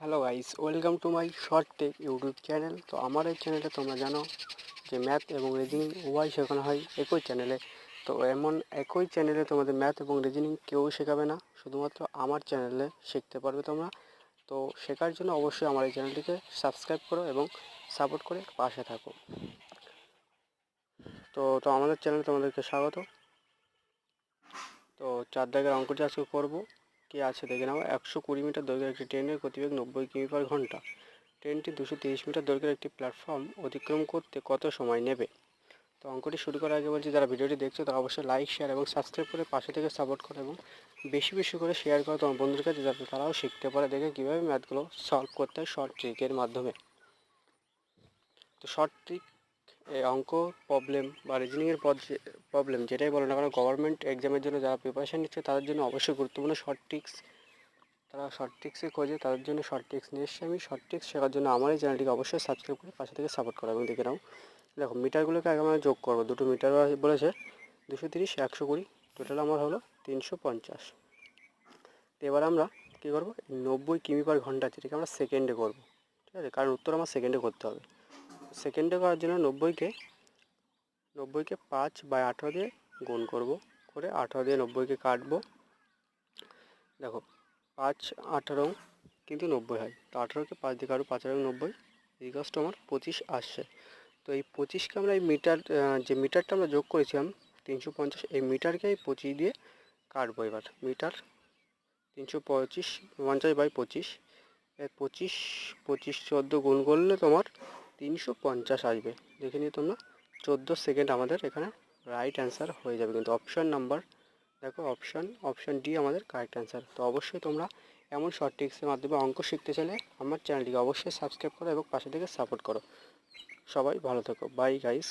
Hello guys welcome to my short tech YouTube channel তো আমার এই চ্যানেলে তোমরা জানো যে ম্যাথ এবং রিজনিং উভয় শেখানো হয় একই চ্যানেলে তো এমন একই চ্যানেলে তোমাদের ম্যাথ এবং রিজনিং কেউ শেখাবে না, শুধুমাত্র আমার চ্যানেলে শিখতে পারবে তোমরা। তো শেখার জন্য অবশ্যই আমার এই চ্যানেলটিকে সাবস্ক্রাইব করো এবং সাপোর্ট করে পাশে থাকো। তো তো আমাদের চ্যানেলে তোমাদেরকে স্বাগত। তো চার দাগের অঙ্কটি আজকে করব। কি আছে দেখে নাও। একশো কুড়ি মিটার দৈর্ঘ্যের একটি ট্রেনের গতিবেগ নব্বই কিমি পার ঘণ্টা। ট্রেনটি দুশো তিরিশ মিটার দৈর্ঘ্যের একটি প্ল্যাটফর্ম অতিক্রম করতে কত সময় নেবে? তো অঙ্কটি শুরু করার আগে বলছি, যারা ভিডিওটি দেখছ, তারা অবশ্যই লাইক শেয়ার এবং সাবস্ক্রাইব করে পাশে থেকে সাপোর্ট করো এবং বেশি বেশি করে শেয়ার করো তোমার বন্ধুদের কাছে, যাতে তারাও শিখতে পারে, দেখে কীভাবে ম্যাথগুলো সলভ করতে হয় শর্ট ট্রিকের মাধ্যমে। তো শর্ট ট্রিক এই অঙ্ক প্রবলেম বা রিজনিংয়ের প্রবলেম যেটাই বলো না কারণ গভর্নমেন্ট এক্সামের জন্য যারা প্রিপারেশান নিচ্ছে তাদের জন্য অবশ্যই গুরুত্বপূর্ণ শর্ট ট্রিক্স তারা শর্ট ট্রিক্সে খোঁজে, তাদের জন্য শর্ট ট্রিক্স নিয়ে এসেছি আমি। শর্ট ট্রিক্স শেখার জন্য আমার এই চ্যানেলটিকে অবশ্যই সাবস্ক্রাইব করে পাশে থেকে সাপোর্ট করো এবং দেখে নাও। দেখো মিটারগুলোকে আগে আমরা যোগ করব। দুটো মিটার বলেছে, দুশো তিরিশ, একশো কুড়ি টোটাল আমার হলো তিনশো পঞ্চাশ। তো এবার আমরা কী করব? নব্বই কিমি পার ঘণ্টা, যেটাকে আমরা সেকেন্ডে করব। ঠিক আছে? কারণ উত্তর আমার সেকেন্ডে করতে হবে। সেকেন্ডে করার জন্য নব্বইকে নব্বইকে পাঁচ বাই আঠারো দিয়ে গুণ করব, করে আঠারো দিয়ে নব্বইকে কাটবো। দেখো, পাঁচ, আঠারো কিন্তু নব্বই হয়, তো আঠারোকে পাঁচ দিয়ে কাটবো, পাঁচ আঠারো, নব্বই রিকাস্ট আমার পঁচিশ আসছে। তো এই পঁচিশকে আমরা এই মিটার যে মিটারটা আমরা যোগ করেছিলাম, তিনশো পঞ্চাশ, এই মিটারকে এই পঁচিশ দিয়ে কাটবো এবার। মিটার তিনশো পঁচিশ, পঞ্চাশ বাই পঁচিশ পঁচিশ পঁচিশ চোদ্দ গুণ করলে তোমার তিনশো পঞ্চাশ আসবে। দেখে নিয়ে তোমরা। চোদ্দ সেকেন্ড আমাদের এখানে রাইট অ্যান্সার হয়ে যাবে কিন্তু অপশান নাম্বার দেখো অপশান অপশান ডি আমাদের কারেক্ট অ্যান্সার তো অবশ্যই তোমরা এমন শর্ট টিক্সের মাধ্যমে অঙ্ক শিখতে চাইলে আমার চ্যানেলটিকে অবশ্যই সাবস্ক্রাইব করো এবং পাশে থেকে সাপোর্ট করো। সবাই ভালো থেকো। Bye guys